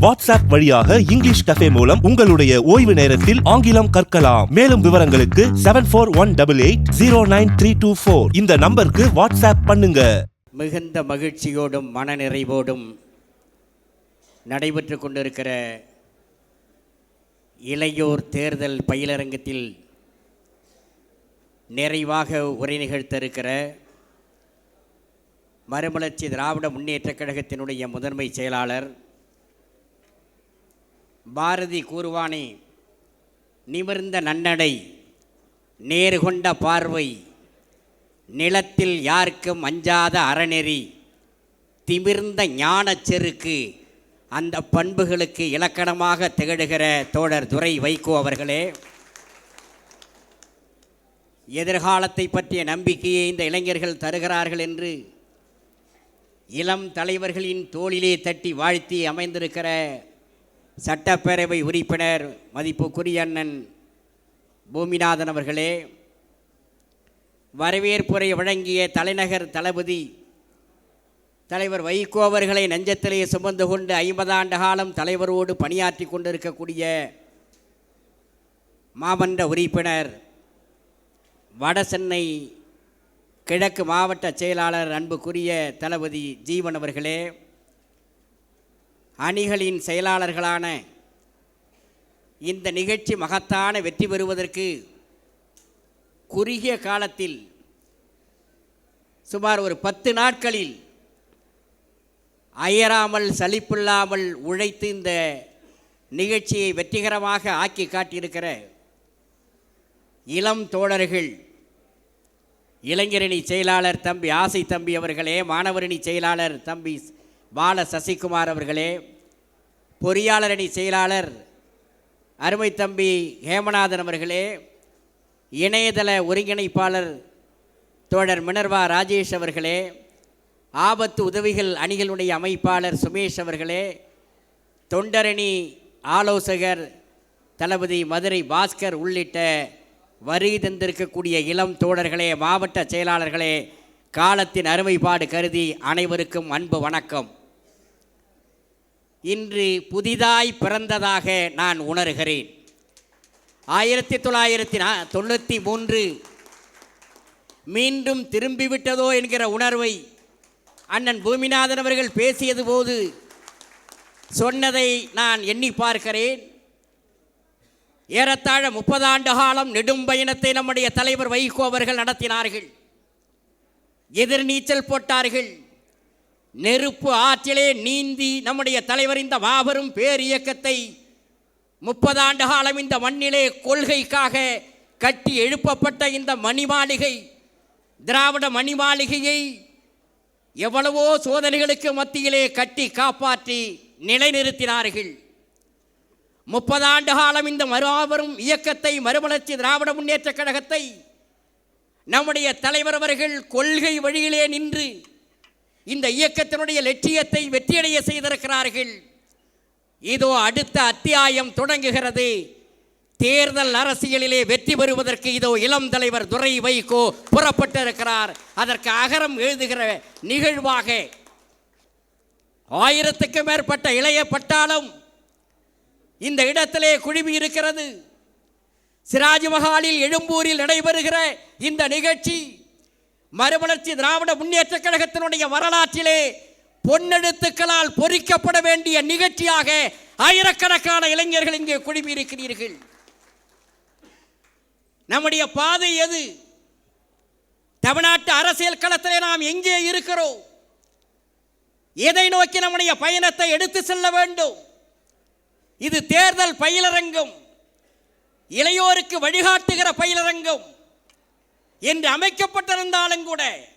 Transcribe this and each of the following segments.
WhatsApp வழியாக English cafe மூலம் உங்களுடைய ஓய்வு நேரத்தில் ஆங்கிலம் கற்கலாம். மேலும் விவரங்களுக்கு seven four one double eight zero nine three two four இந்த நம்பருக்கு வாட்ஸ்அப் பண்ணுங்க. மிகுந்த மகிழ்ச்சியோடும் மனநிறைவோடும் நடைபெற்று கொண்டிருக்கிற இளையோர் தேர்தல் பயிலரங்கத்தில் நிறைவாக உரை நிகழ்த்த இருக்கிற மறுமலர்ச்சி திராவிட முன்னேற்றக் கழகத்தினுடைய முதன்மை செயலாளர் பாரதி கூறுவானே நிமிர்ந்த நன்னடை நேர்கொண்ட பார்வை நிலத்தில் யாருக்கும் அஞ்சாத அறநெறி திமிர்ந்த ஞானச் செருக்கு அந்த பண்புகளுக்கு இலக்கணமாக திகழ்கிற தோழர் துரை வைகோ அவர்களே எதிர்காலத்தை பற்றிய நம்பிக்கையை இந்த இளைஞர்கள் தருகிறார்கள் என்று இளம் தலைவர்களின் தோளிலே தட்டி வாழ்த்தி அமைந்திருக்கிற சட்டப்பேரவை உறுப்பினர் மதிப்புக்குரிய அண்ணன் பூமிநாதன் அவர்களே வரவேற்புரை வழங்கிய தலைநகர் தளபதி தலைவர் வைகோ அவர்களை நெஞ்சத்திலே சுமந்து கொண்டு ஐம்பதாண்டு காலம் தலைவரோடு பணியாற்றி கொண்டிருக்கக்கூடிய மாமன்ற உறுப்பினர் வடசென்னை கிழக்கு மாவட்ட செயலாளர் அன்புக்குரிய தளபதி ஜீவன் அவர்களே அணிகளின் செயலாளர்களான இந்த நிகழ்ச்சி மகத்தான வெற்றி பெறுவதற்கு குறுகிய காலத்தில் சுமார் ஒரு பத்து நாட்களில் அயராமல் சலிப்பில்லாமல் உழைத்து இந்த நிகழ்ச்சியை வெற்றிகரமாக ஆக்கி காட்டியிருக்கிற இளம் தோழர்கள் இளைஞரணி செயலாளர் தம்பி ஆசை தம்பி அவர்களே மாணவரணி செயலாளர் தம்பி பால சசிகுமார் அவர்களே பொறியாளர் அணி செயலாளர் அருமை தம்பி ஹேமநாதன் அவர்களே இணையதள ஒருங்கிணைப்பாளர் தோழர் மினர்வா ராஜேஷ் அவர்களே ஆபத்து உதவிகள் அணிகளுடைய அமைப்பாளர் சுமேஷ் அவர்களே தொண்டரணி ஆலோசகர் தளபதி மதுரை பாஸ்கர் உள்ளிட்ட வரி தந்திருக்கக்கூடிய இளம் தோழர்களே மாவட்ட செயலாளர்களே காலத்தின் அருமைப்பாடு கருதி அனைவருக்கும் அன்பு வணக்கம். இன்று புதிதாய் பிறந்ததாக நான் உணர்கிறேன். ஆயிரத்தி தொள்ளாயிரத்தி நா தொண்ணூற்றி மூன்று மீண்டும் திரும்பிவிட்டதோ என்கிற உணர்வை அண்ணன் பூமிநாதன் அவர்கள் பேசியது போது சொன்னதை நான் எண்ணி பார்க்கிறேன். ஏறத்தாழ முப்பதாண்டு காலம் நெடும் பயணத்தை நம்முடைய தலைவர் வைகோ அவர்கள் நடத்தினார்கள். எதிர்நீச்சல் போட்டார்கள். நெருப்பு ஆற்றிலே நீந்தி நம்முடைய தலைவர் இந்த மாபெரும் பேர் இயக்கத்தை முப்பதாண்டு காலம் இந்த மண்ணிலே கொள்கைக்காக கட்டி எழுப்பப்பட்ட இந்த மணிமாளிகை திராவிட மணிமாளிகையை எவ்வளவோ சோதனைகளுக்கு மத்தியிலே கட்டி காப்பாற்றி நிலைநிறுத்தினார்கள். முப்பதாண்டு காலம் இந்த மறுபெரும் இயக்கத்தை மறுமலர்ச்சி திராவிட முன்னேற்றக் கழகத்தை நம்முடைய தலைவர் அவர்கள் கொள்கை வழியிலே நின்று இந்த இயக்கத்தினுடைய லட்சியத்தை வெற்றியடைய செய்திருக்கிறார்கள். இதோ அடுத்த அத்தியாயம் தொடங்குகிறது. தேர்தல் அரசியலிலே வெற்றி பெறுவதற்கு இதோ இளம் தலைவர் துரை வைகோ புறப்பட்டிருக்கிறார். அதற்கு அகரம் எழுதுகிற நிகழ்வாக ஆயிரத்துக்கும் மேற்பட்ட இளைய பட்டாளம் இந்த இடத்திலே குழுமி இருக்கிறது. சிராஜ்மஹாலில் எழும்பூரில் நடைபெறுகிற இந்த நிகழ்ச்சி மறுமலர்ச்சி திராவிட முன்னேற்றக் கழகத்தினுடைய வரலாற்றிலே பொன்னெழுத்துக்களால் பொறிக்கப்பட வேண்டிய நிகழ்ச்சியாக ஆயிரக்கணக்கான இளைஞர்கள் இங்கே குழுமி இருக்கிறீர்கள் நம்முடைய பாதை எது? தமிழ்நாட்டு அரசியல் களத்திலே நாம் எங்கே இருக்கிறோம்? எதை நோக்கி நம்முடைய பயணத்தை எடுத்து செல்ல வேண்டும்? இது தேர்தல் பயிலரங்கம். இளையோருக்கு வழிகாட்டுகிற பயிலரங்கம். என்று அமைக்கப்பட்டிருந்தாலும் கூட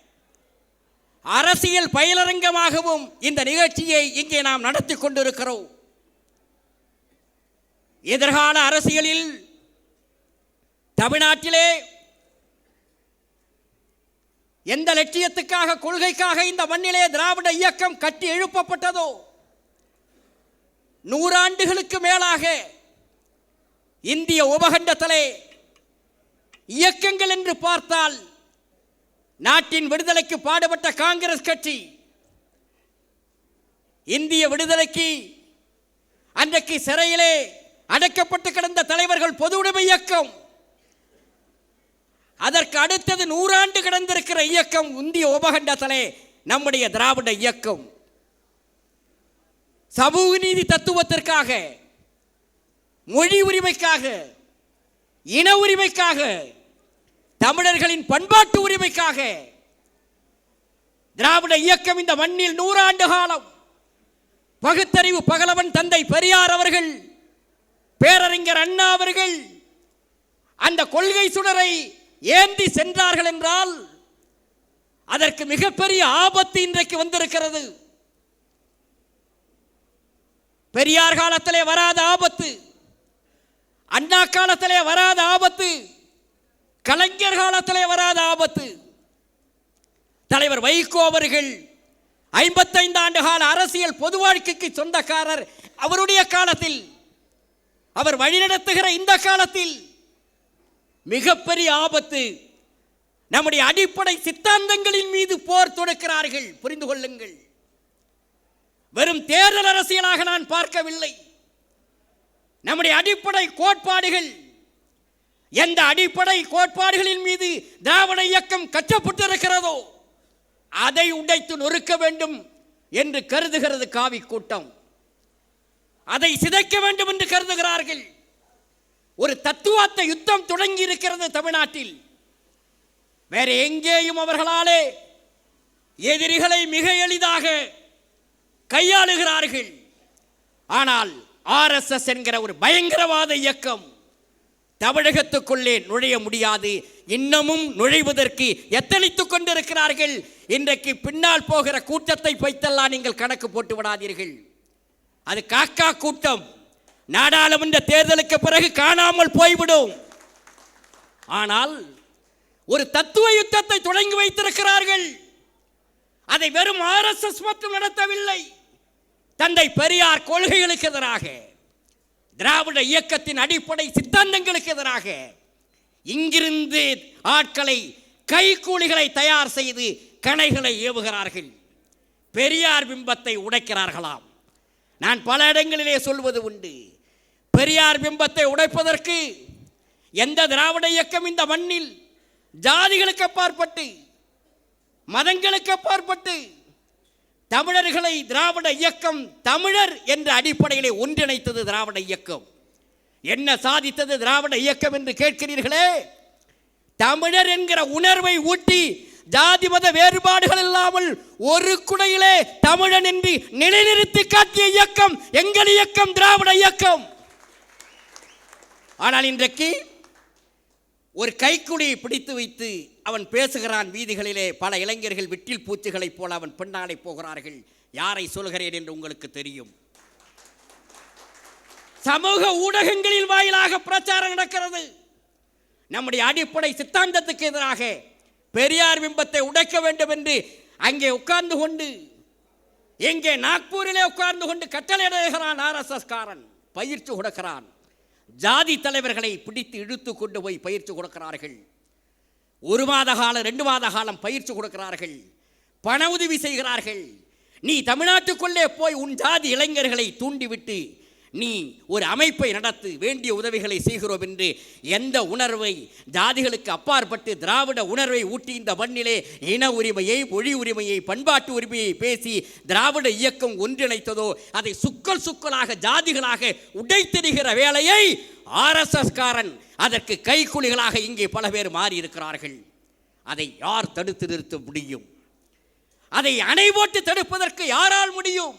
அரசியல் பயிலரங்கமாகவும் இந்த நிகழ்ச்சியை இங்கே நாம் நடத்தி கொண்டிருக்கிறோம். எதிர்கால அரசியலில் தமிழ்நாட்டிலே எந்த லட்சியத்துக்காக கொள்கைக்காக இந்த மண்ணிலே திராவிட இயக்கம் கட்டி எழுப்பப்பட்டதோ நூறாண்டுகளுக்கு மேலாக இந்திய உபகண்டத்திலே இயக்கங்கள் என்று பார்த்தால் நாட்டின் விடுதலைக்கு பாடுபட்ட காங்கிரஸ் கட்சி இந்திய விடுதலைக்கு அன்றைக்கு சிறையிலே அடைக்கப்பட்டு கிடந்த தலைவர்கள் பொது உடைமை இயக்கம் அதற்கு அடுத்தது நூறாண்டு கிடந்திருக்கிற இயக்கம் இந்திய உபகண்டத்திலே நம்முடைய திராவிட இயக்கம். சமூக நீதி தத்துவத்திற்காக மொழி உரிமைக்காக இன உரிமைக்காக தமிழர்களின் பண்பாட்டு உரிமைக்காக திராவிட இயக்கம் இந்த மண்ணில் நூறாண்டு காலம் பகுத்தறிவு பகலவன் தந்தை பெரியார் அவர்கள் பேரறிஞர் அண்ணா அவர்கள் அந்த கொள்கை சுடரை ஏந்தி சென்றார்கள் என்றால் அதற்கு மிகப்பெரிய ஆபத்து இன்றைக்கு வந்திருக்கிறது. பெரியார் காலத்திலே வராத ஆபத்து அண்ணா காலத்திலே வராத ஆபத்து கலைஞர் காலத்தில் வராத ஆபத்து. தலைவர் வைகோ அவர்கள் ஐம்பத்தைந்து ஆண்டு கால அரசியல் பொது வாழ்க்கைக்கு சொந்தக்காரர் அவருடைய காலத்தில். அவர் வழிநடத்துகிற இந்த காலத்தில் மிகப்பெரிய ஆபத்து. நம்முடைய அடிப்படை சித்தாந்தங்களின் மீது போர் தொடுக்கிறார்கள். புரிந்து கொள்ளுங்கள். வெறும் தேர்தல் அரசியலாக நான் பார்க்கவில்லை. நம்முடைய அடிப்படை கோட்பாடுகள் எந்த அடிப்படை கோட்பாடுகளின் மீது திராவிட இயக்கம் கற்றப்பட்டிருக்கிறதோ அதை உடைத்து நொறுக்க வேண்டும் என்று கருதுகிறது காவி கூட்டம். அதை சிதைக்க வேண்டும் என்று கருதுகிறார்கள். ஒரு தத்துவார்த்த யுத்தம் தொடங்கி இருக்கிறது தமிழ்நாட்டில். வேற எங்கேயும் அவர்களாலே எதிரிகளை மிக எளிதாக கையாளுகிறார்கள். ஆனால் ஆர்எஸ்எஸ் என்கிற ஒரு பயங்கரவாத இயக்கம் தமிழகத்துக்குள்ளே நுழைய முடியாது. இன்னமும் நுழைவதற்கு எத்தனித்துக் கொண்டிருக்கிறார்கள்? இன்றைக்கு பின்னால் போகிற கூட்டத்தை வைத்தெல்லாம் நீங்கள் கணக்கு போட்டு விடாதீர்கள். அது காக்கா கூட்டம். நாடாளுமன்ற தேர்தலுக்கு பிறகு காணாமல் போய்விடும். ஆனால் ஒரு தத்துவ யுத்தத்தை தொடங்கி வைத்திருக்கிறார்கள். அதை வெறும் ஆர்எஸ்எஸ் மட்டும் நடத்தவில்லை. தந்தை பெரியார் கொள்கைகளுக்கு எதிராக. திராவிட இயக்கத்தின் அடிப்படை சித்தாந்தங்களுக்கு எதிராக இங்கிருந்து ஆட்களை கைக்கூலிகளை தயார் செய்து கணைகளை ஏவுகிறார்கள். பெரியார் பிம்பத்தை உடைக்கிறார்களாம். நான் பல இடங்களிலே சொல்வது உண்டு. பெரியார் பிம்பத்தை உடைப்பதற்கு எந்த திராவிட இயக்கம் இந்த மண்ணில் ஜாதிகளுக்கு அப்பாற்பட்டு மதங்களுக்கு அப்பாற்பட்டு தமிழர்களை திராவிட இயக்கம் தமிழர் என்ற அடிப்படையிலே ஒன்றிணைத்தது திராவிட இயக்கம். என்ன சாதித்தது திராவிட இயக்கம் என்று கேட்கிறீர்களே? தமிழர் என்கிற உணர்வை ஊட்டி ஜாதி மத வேறுபாடுகள் இல்லாமல் ஒரு குடையிலே தமிழன் என்று நிலைநிறுத்தி காட்டிய இயக்கம் எங்கள் இயக்கம் திராவிட இயக்கம். ஆனால் இன்றைக்கு ஒரு கைக்குடியை பிடித்து வைத்து அவன் பேசுகிறான். வீதிகளிலே பல இளைஞர்கள் விட்டில் பூச்சிகளைப் போல அவன் பின்னாலே போகிறார்கள். யாரை சொல்கிறேன் என்று உங்களுக்கு தெரியும். சமூக ஊடகங்களில் வாயிலாக பிரச்சாரம் நடக்கிறது. நம்முடைய அடிப்படை சித்தாந்தத்துக்கு எதிராக பெரியார் பிம்பத்தை உடைக்க வேண்டும் என்று அங்கே உட்கார்ந்து கொண்டு எங்கே நாக்பூரிலே உட்கார்ந்து கொண்டு கட்டளையிடுகிறான் ஆர்எஸ்எஸ் காரன். பயிற்சி கொடுக்கிறான். ஜாதி தலைவர்களை பிடித்து இழுத்து கொண்டு போய் பயிற்சி கொடுக்கிறார்கள். ஒரு மாத காலம் ரெண்டு மாத காலம் பயிற்சி கொடுக்கிறார்கள். பண உதவி செய்கிறார்கள். நீ தமிழ்நாட்டுக்குள்ளே போய் உன் ஜாதி இளைஞர்களை தூண்டிவிட்டு நீ ஒரு அமைப்பை நடத்து வேண்டிய உதவிகளை செய்கிறோம் என்று எந்த உணர்வை ஜாதிகளுக்கு அப்பாற்பட்டு திராவிட உணர்வை ஊட்டி இந்த மண்ணிலே இன உரிமையை மொழி உரிமையை பண்பாட்டு உரிமையை பேசி திராவிட இயக்கம் ஒன்றிணைத்ததோ அதை சுக்கல் சுக்கலாக ஜாதிகளாக உடைத்தெறிகிற வேலையை ஆர்எஸ்எஸ்காரன் அதற்கு கைக்குலிகளாக இங்கே பல பேர் மாறியிருக்கிறார்கள். அதை யார் தடுத்து நிறுத்த முடியும்? அதை அணை போட்டு தடுப்பதற்கு யாரால் முடியும்?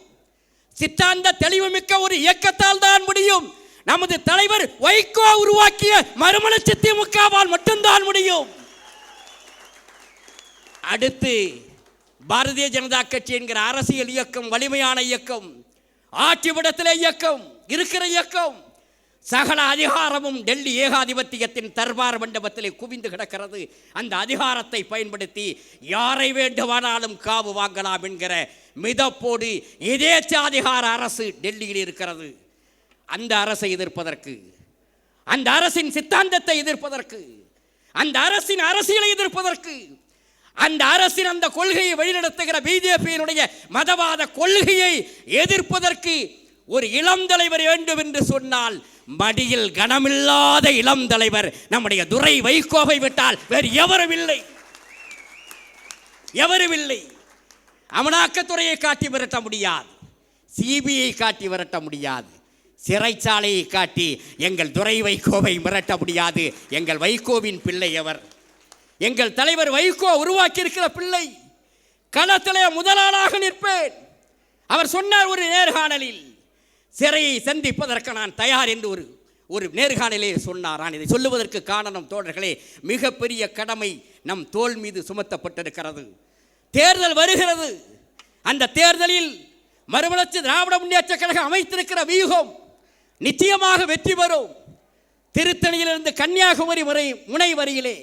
சித்தாந்த தெளிவுமிக்க ஒரு இயக்கத்தால் தான் முடியும். நமது தலைவர் வைகோ உருவாக்கிய மறுமலர்ச்சி திமுகவால் மட்டும்தான் முடியும். அடுத்து பாரதிய ஜனதா கட்சி என்கிற அரசியல் இயக்கம் வலிமையான இயக்கம் ஆட்சிபடத்திலே இயக்கம் இருக்கிற இயக்கம் சகல அதிகாரமும் டெல்லி ஏகாதிபத்தியத்தின் தர்பார் மண்டபத்திலே குவிந்து கிடக்கிறது. அந்த அதிகாரத்தை பயன்படுத்தி யாரை வேண்டுமானாலும் காவு வாங்கலாம் என்கிற மிதப்போடு எதேச்சாதிகார அரசு டெல்லியில் இருக்கிறது. அந்த அரசை எதிர்ப்பதற்கு. அந்த அரசின் சித்தாந்தத்தை எதிர்ப்பதற்கு. அந்த அரசின் அரசியலை எதிர்ப்பதற்கு. அந்த அரசின் அந்த கொள்கையை வழிநடத்துகிற பிஜேபியினுடைய மதவாத கொள்கையை எதிர்ப்பதற்கு ஒரு இளம் தலைவர் வேண்டும் என்று சொன்னால் மடியில் கனமில்லாத இளம் தலைவர் நம்முடைய துரை வைகோவை விட்டால் வேறு எவரும் இல்லை. எவரும் இல்லை. அமலாக்கத்துறையை காட்டி விரட்ட முடியாது. சிபிஐ காட்டி விரட்ட முடியாது. சிறைச்சாலையை காட்டி எங்கள் துறை வைகோவை மிரட்ட முடியாது. எங்கள் வைகோவின் பிள்ளை அவர் எங்கள் தலைவர் வைகோ உருவாக்கியிருக்கிற பிள்ளை. களத்திலே முதலாளாக நிற்பேன். அவர் சொன்னார் ஒரு நேர்காணலில் சிறையை சந்திப்பதற்கு நான் தயார் என்று ஒரு ஒரு நேர்காணலே சொன்னார். நான் இதை சொல்லுவதற்கு காரணம் தோழர்களே மிகப்பெரிய கடமை நம் தோள் மீது சுமத்தப்பட்டிருக்கிறது. தேர்தல் வருகிறது. அந்த தேர்தலில் மறுமலர்ச்சி திராவிட முன்னேற்ற கழகம் அமைத்திருக்கிற வியூகம் நிச்சயமாக வெற்றி பெறும். திருத்தணியிலிருந்து கன்னியாகுமரி வரை முனை வரையிலே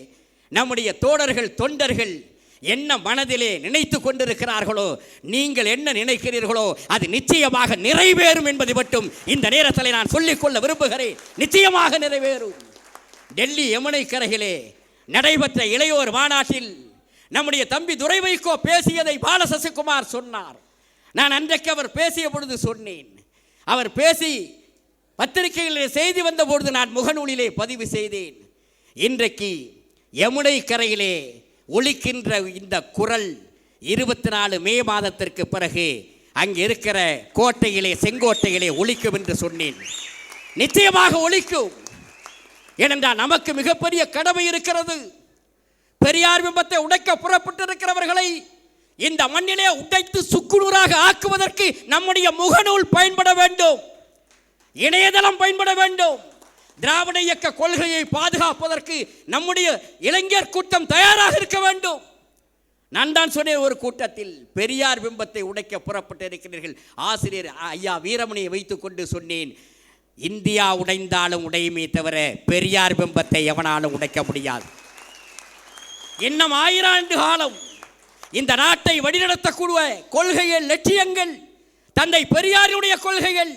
நம்முடைய தோழர்கள் தொண்டர்கள் என்ன மனதிலே நினைத்து கொண்டிருக்கிறார்களோ நீங்கள் என்ன நினைக்கிறீர்களோ அது நிச்சயமாக நிறைவேறும் என்பதை மட்டும் இந்த நேரத்தில் நான் சொல்லிக்கொள்ள விரும்புகிறேன். நிச்சயமாக நிறைவேறும். டெல்லி யமுனை கரையிலே நடைபெற்ற இளையோர் மாநாட்டில் நம்முடைய தம்பி துரை வைகோ பேசியதை பாலசசிகுமார் சொன்னார். நான் அன்றைக்கு அவர் பேசிய பொழுது சொன்னேன். அவர் பேசி பத்திரிகைகளில் செய்தி வந்த பொழுது நான் முகநூலிலே பதிவு செய்தேன். இன்றைக்கு யமுனை கரையிலே ஒழிக்கின்ற இந்த குரல் இருபத்தி நாலு மே மாதத்திற்கு பிறகு அங்கே இருக்கிற கோட்டையிலே செங்கோட்டையிலே ஒழிக்கும் என்று சொன்னேன். நிச்சயமாக ஒழிக்கும் ஏனென்றால் நமக்கு மிகப்பெரிய கடமை இருக்கிறது. பெரியார் பிம்பத்தை உடைக்க புறப்பட்டிருக்கிறவர்களை இந்த மண்ணிலே உடைத்து சுக்குநூறாக ஆக்குவதற்கு நம்முடைய முகநூல் பயன்பட வேண்டும். இணையதளம் பயன்பட வேண்டும். திராவிட இயக்க கொள்கையை பாதுகாப்பதற்கு நம்முடைய இளைஞர் கூட்டம் தயாராக இருக்க வேண்டும். நான் தான் சொன்னேன் ஒரு கூட்டத்தில் பெரியார் பிம்பத்தை உடைக்க புறப்பட்டு இருக்கிறீர்கள் ஆசிரியர் ஐயா வீரமணியை வைத்துக்கொண்டு சொன்னேன் இந்தியா உடைந்தாலும் உடையுமே தவிர பெரியார் பிம்பத்தை எவனாலும் உடைக்க முடியாது. இன்னும் ஆயிரம் ஆண்டு காலம் இந்த நாட்டை வழிநடத்தக்கூடிய கொள்கைகள் லட்சியங்கள் தந்தை பெரியாருடைய கொள்கைகள்.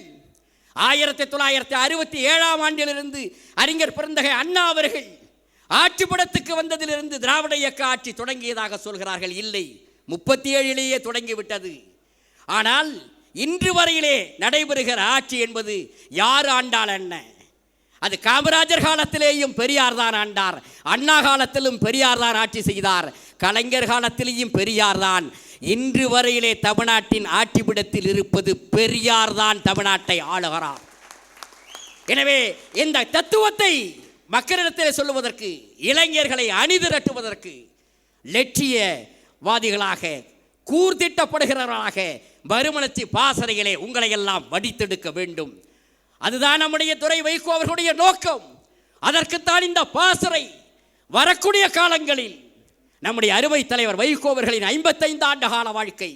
ஆயிரத்தி தொள்ளாயிரத்தி அறுபத்தி ஏழாம் ஆண்டிலிருந்து அறிஞர் பிறந்தகை அண்ணா அவர்கள் ஆட்சி படத்துக்கு வந்ததிலிருந்து திராவிட இயக்க ஆட்சி தொடங்கியதாக சொல்கிறார்கள். இல்லை முப்பத்தி ஏழிலேயே தொடங்கிவிட்டது. ஆனால் இன்று வரையிலே நடைபெறுகிற ஆட்சி என்பது யார் ஆண்டால் என்ன? அது காமராஜர் காலத்திலேயும் பெரியார் தான் ஆண்டார். அண்ணா காலத்திலும் பெரியார் தான் ஆட்சி செய்தார். கலைஞர் காலத்திலேயும் பெரியார் தான். இன்று வரையிலே தமிழ்நாட்டின் ஆட்சிபிடத்தில் இருப்பது பெரியார் தான் தமிழ்நாட்டை ஆளுகிறார். எனவே இந்த தத்துவத்தை மக்களிடத்தில் சொல்லுவதற்கு இளைஞர்களை அணிதிரட்டுவதற்கு லட்சியவாதிகளாக கூர்திட்டப்படுகிறவர்களாக மறுமலர்ச்சி பாசறைகளை உங்களை எல்லாம் வடித்தெடுக்க வேண்டும். அதுதான் நம்முடைய துறை வைகோ அவர்களுடைய நோக்கம். அதற்குத்தான் இந்த பாசறை வரக்கூடிய காலங்களில் நம்முடைய அறுவை தலைவர் வைகோ அவர்களின் ஐம்பத்தைந்து ஆண்டு கால வாழ்க்கை.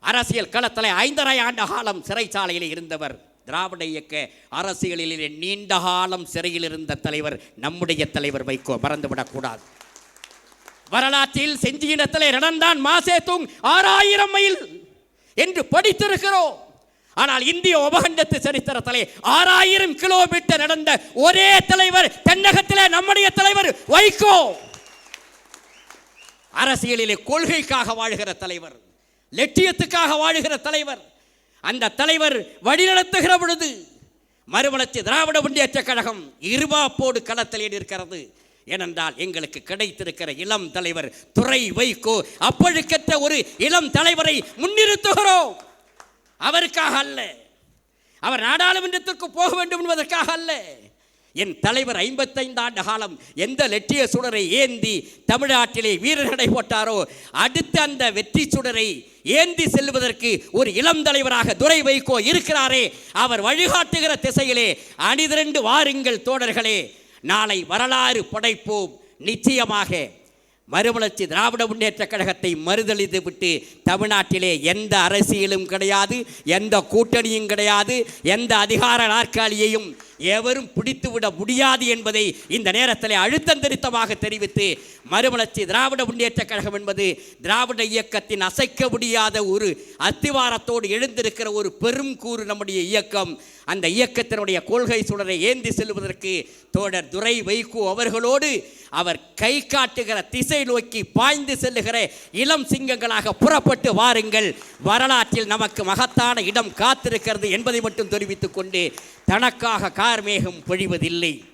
அரசியல் களத்தில் ஐந்தரை ஆண்டு காலம் சிறைச்சாலையில் இருந்தவர். திராவிட இயக்க அரசியலிலே நீண்ட காலம் சிறையில் இருந்த தலைவர் நம்முடைய தலைவர் வைகோ. மறந்துவிடக்கூடாது. வரலாற்றில் செஞ்சியினத்திலே நடந்தான் மாசேத்துங் ஆறாயிரம் மைல் என்று படித்திருக்கிறோம். ஆனால் இந்திய உபகண்டத்து சரித்திரத்திலே ஆறாயிரம் கிலோமீட்டர் நடந்த ஒரே தலைவர் தென்னகத்திலே நம்முடைய தலைவர் வைகோ. அரசியலிலே கொள்கைக்காக வாழ்கிற தலைவர் லட்சியத்துக்காக வாழுகிற தலைவர். அந்த தலைவர் வழிநடத்துகிற பொழுது மறுமலர்ச்சி திராவிட முன்னேற்ற கழகம் இருபாப்போடு களத்தில் இருக்கிறது ஏனென்றால் எங்களுக்கு கிடைத்திருக்கிற இளம் தலைவர் துறை வைகோ. அப்பழுக்கற்ற ஒரு இளம் தலைவரை முன்னிறுத்துகிறோம். அவருக்காக அல்ல. அவர் நாடாளுமன்றத்திற்கு போக வேண்டும் என்பதற்காக அல்ல. என் தலைவர் ஐம்பத்தைந்து ஆண்டு காலம் எந்த லெட்டிய சுடரை ஏந்தி தமிழ்நாட்டிலே வீரர்களை போட்டாரோ அடுத்த அந்த வெற்றி சுடரை ஏந்தி செல்வதற்கு ஒரு இளம் தலைவராக துரை வைகோ இருக்கிறாரே அவர் வழிகாட்டுகிற திசையிலே அணிதிரண்டு வாருங்கள் தோழர்களே. நாளை வரலாறு படைப்போம். நிச்சயமாக மறுமலர்ச்சி திராவிட முன்னேற்ற கழகத்தை மறுதளித்து விட்டு தமிழ்நாட்டிலே எந்த அரசியலும் கிடையாது எந்த கூட்டணியும் கிடையாது எந்த அதிகார நாற்காலியையும் எவரும் பிடித்துவிட முடியாது என்பதை இந்த நேரத்தில் அழுத்தம் திருத்தமாக தெரிவித்து மறுமலர்ச்சி திராவிட முன்னேற்ற கழகம் என்பது திராவிட இயக்கத்தின் அசைக்க முடியாத ஒரு அத்திவாரத்தோடு எழுந்திருக்கிற ஒரு பெரும் கூறு நம்முடைய இயக்கம். அந்த இயக்கத்தினுடைய கொள்கை சுடரை ஏந்தி செல்வதற்கு தோழர் துரை வைகோ அவர்களோடு அவர் கை காட்டுகிற திசை நோக்கி பாய்ந்து செல்லுகிற இளம் சிங்கங்களாக புறப்பட்டு வாருங்கள். வரலாற்றில் நமக்கு மகத்தான இடம் காத்திருக்கிறது என்பதை மட்டும் தெரிவித்துக் கொண்டு தனக்காக கார்மேகம் பொழிவதில்லை.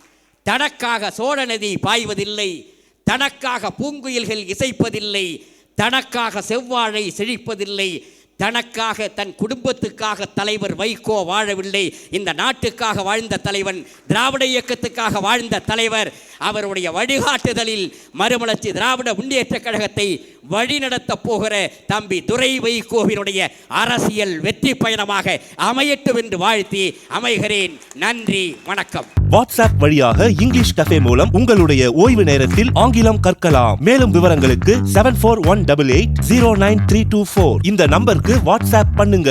தனக்காக சோழ நதி பாய்வதில்லை. தனக்காக பூங்குயில்கள் இசைப்பதில்லை. தனக்காக செவ்வாழை செழிப்பதில்லை. தனக்காக தன் குடும்பத்துக்காக தலைவர் வைகோ வாழவில்லை. இந்த நாட்டுக்காக வாழ்ந்த தலைவன் திராவிட இயக்கத்துக்காக வாழ்ந்த தலைவர் அவருடைய வழிகாட்டுதலில் மறுமலர்ச்சி திராவிட முன்னேற்ற கழகத்தை வழிநடத்தப் போகிற தம்பி துரை வைகோவினுடைய அரசியல் வெற்றி பயணமாக அமையட்டும் என்று வாழ்த்தி அமைகிறேன். நன்றி வணக்கம். வாட்ஸ்அப் வழியாக இங்கிலீஷ் கஃபே மூலம் உங்களுடைய ஓய்வு நேரத்தில் ஆங்கிலம் கற்கலாம். மேலும் விவரங்களுக்கு seven four one double eight zero nine three two four இந்த நம்பருக்கு வாட்ஸ்அப் பண்ணுங்க.